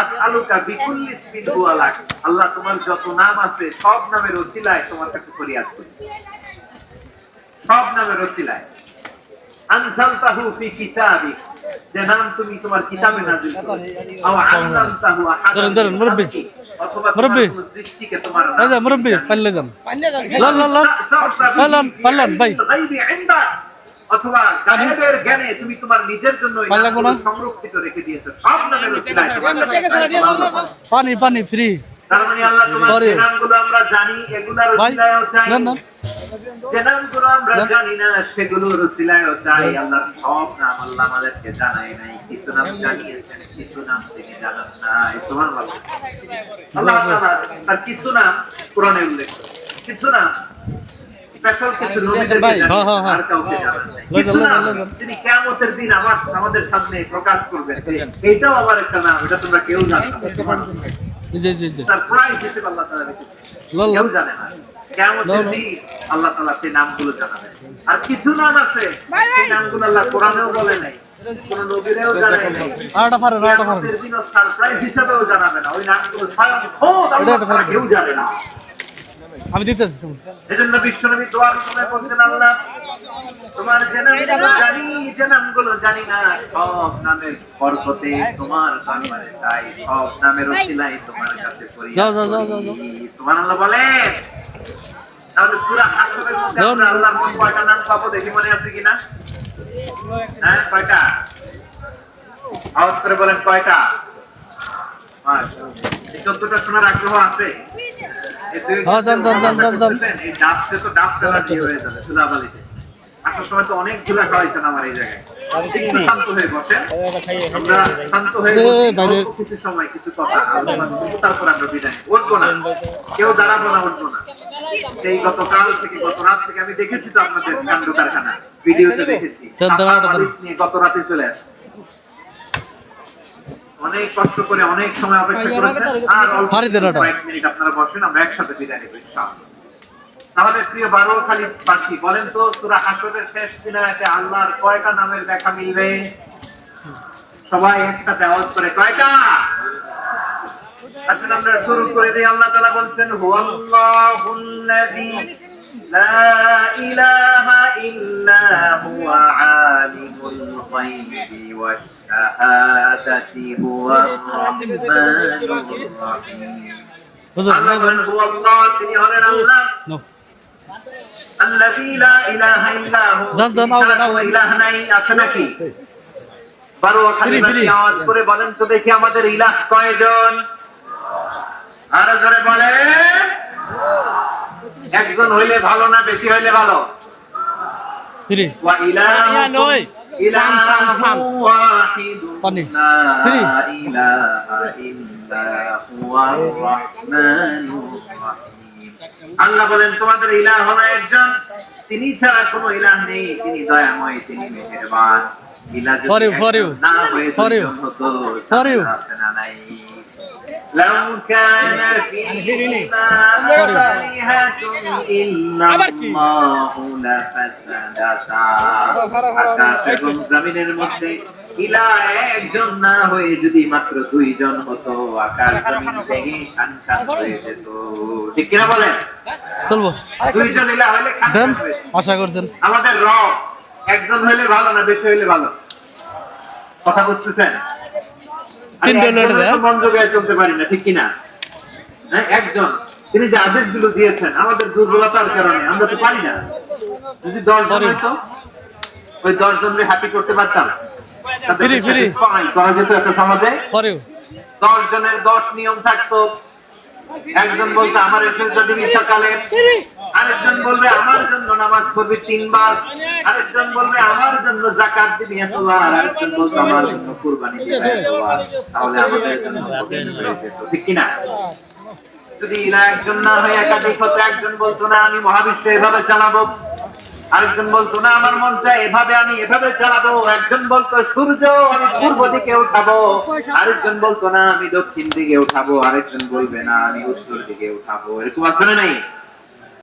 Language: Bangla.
আসআলুকা বিকুল্লি ইসমিন হুয়া লাক আল্লাহ তোমার যত নাম আছে সব নামের ওসিলায় তোমার কাছে ফরিয়াদ করি। সব নামের ওসিলায়। আনজালতাহু ফি কিতাবিক যে নাম তুমি তোমার কিতাবে করেছ আও আনজালতাহু আহাদান ধরেন, ধরেন, মুরব্বি। মুরব্বি। সৃষ্টিকে তোমার নাম মুরব্বী পাল্লে যান। লন লন লন লন ভাই। গায়বি ইনদাক। অথবা গায়েবের জ্ঞানে তুমি তোমার নিজের জন্য সংরক্ষিত রেখে দিয়েছ। সব নামের পানি পানি ফ্রি তার মানে আল্লাহ তোমার নামগুলো আমরা জানি এগুলার ভাই চাই। না না যে নামগুলো আমরা জানি না সেগুলোর ওসিলায়ও চাই। আল্লাহ সব নাম আল্লাহ আমাদেরকে জানাই নাই। কিছু নাম জানিয়েছেন কিছু নাম তিনি জানান নাই। সুবহানাল্লাহ। আল্লাহ তাআলা তার কিছু নাম কোরআনে উল্লেখ কিছু নাম স্পেশাল কিছু হ্যাঁ, হ্যাঁ, হ্যাঁ। আর কাউকে তিনি কিয়ামতের দিন আমার আমাদের সামনে প্রকাশ করবেন যে এইটাও আমার একটা নাম এটা তোমরা কেউ জানো যে জি জি তার প্রাইস হিসেবে আল্লাহ তাআলা কেউ জানে না। দিন আল্লাহ তাআলা সেই নামগুলো জানাবেন। আর কিছু নাম আছে সেই নামগুলো আল্লাহ কোরআনেও বলে নাই কোন নবীরেও জানায় নাই। আরেকটা আরেকটা সারপ্রাইজ হিসেবেও জানাবে না। ওই নামগুলো স্বয়ং খোদ আল্লাহ। কেউ জানে না। আমি দিতেছি এজন্য বিশ্বনবী দোয়ার সময় বলছেন আল্লাহ তোমার যে নামগুলো জানি যে নামগুলো জানি না সব নামের বরকতে তোমার দরবারে তাই সব নামের ওসিলাই তোমার কাছে ফরিয়াদ যাও, যাও, যাও, যাও। করি। সুবহানাল্লাহ বলেন তাহলে সূরা হাশরের মধ্যে আমরা আল্লাহর কোন কয়টা নাম পাবো দেখি মনে আছে কিনা? হ্যাঁ কয়টা? আওয়াজ করে বলেন কয়টা? আচ্ছা এই চোদ্দটা শোনার আগ্রহ আছে? হ্যাঁ, যান, যান, যান, যান, যান। এই ডাবসে তো ডাব চালা দিয়ে হয়ে যাবে ধুলাবালিতে। আসার সময় তো অনেক ধুলা খাওয়াইছেন আমার এই জায়গায়। শান্ত হয়ে বসেন। আমরা শান্ত হয়ে এ, বসি, বাইরে। অল্প কিছু সময় কিছু কথা। তারপর আমরা বিদায় উঠবো না। কেউ দাঁড়াবো না উঠবো না। সেই গতকাল থেকে গত রাত থেকে আমি দেখেছি তো আপনাদের কাণ্ড কারখানা। ভিডিওতে দেখেছি। বালিশ নিয়ে গত রাতে চলে আসছে। অনেক কষ্ট করে অনেক সময় অপেক্ষা করেছেন। আর অল্প। কয়েক মিনিট আপনারা বসেন আমরা একসাথে বিদায় নিব ইনশাআল্লাহ। তাহলে প্রিয় বারোখালী বাসী বলেন তো সূরা হাসরের শেষ দিনাতে আল্লাহর কয়টা নামের দেখা মিলবে? সবাই একসাথে আওয়াজ করে কয়টা? আসলে আমরা শুরু করে দিই আল্লাহ তাআলা বলছেন হুয়াল্লাহুল্লাযী ইল্লা হুয়া আলিমুল গায়বি ওয়াশ শাহাদাতি হুয়ার রাহমানুর রাহিম। হুজুর আল্লাহ বলেন হুয়াল্লাহ তিনি হলেন আল্লাহ। যান, যান, আও, আও, আও। ইলাহ নাই আছে নাকি? বারো। আওয়াজ করে বলেন তো দেখি আমাদের ইলাহ কয়জন? আরও জোরে বলেন। একজন হইলে ভালো না বেশি হইলে ভালো? নয়। আল্লাহ বলেন তোমাদের ইলাহ হলো একজন। তিনি ছাড়া কোনো ইলাহ নেই। তিনি দয়াময় তিনি মেহেরবান। ইলাহ না হয়ে لو كان فيهما آلهة إلا الله لفسدتا আকাশ এবং জমিনের মধ্যে ইলা একজন না হয়ে যদি মাত্র দুইজন হতো আকাশ জমিন ভেঙে খান খান হয়ে যেত ঠিক কিনা বলেন চলবো দুইজন ইলা হলে খান দেন খান হয়ে যেত। আশা করছেন আমাদের রব একজন হইলে ভালো না বেশি হইলে ভালো কথা বুঝতেছেন আমি তিনজন একজনের লড়ে দেয়। তো মন জোগায় চলতে পারি না ঠিক কিনা? হ্যাঁ একজন। তিনি যে আদেশগুলো দিয়েছেন আমাদের দুর্বলতার কারণে আমরা তো পারি না। যদি দশ জন। হইতো ওই দশ জনকে হ্যাপি করতে পারতাম। করা যেত একটা সমাজে। দশ জনের দশ নিয়ম থাকতো। একজন বলতে আমার এসেজদা দিবি সকালে আরেকজন বলবে আমার জন্য নামাজ পড়বি তিনবার আরেকজন বলবে আমার জন্য জাকাত দিবি এতবার আরেকজন বলতো আমার জন্য কুরবানি দিবি এতবার তাহলে আমাদের জন্য ঠিক কিনা? যদি ইলা একজন না হয়ে একাধিক হতো একজন বলতো না আমি মহাবিশ্ব এভাবে চালাবো। আরেকজন বলতো, না, আমার মন চায় এভাবে আমি এভাবে চালাবো। একজন বলতো, সূর্য, আমি পূর্ব দিকে উঠাবো। আরেকজন বলতো, না, আমি দক্ষিণ দিকে উঠাবো। আরেকজন বলবে, না, আমি উত্তর দিকে উঠাবো। এরকম না নাই?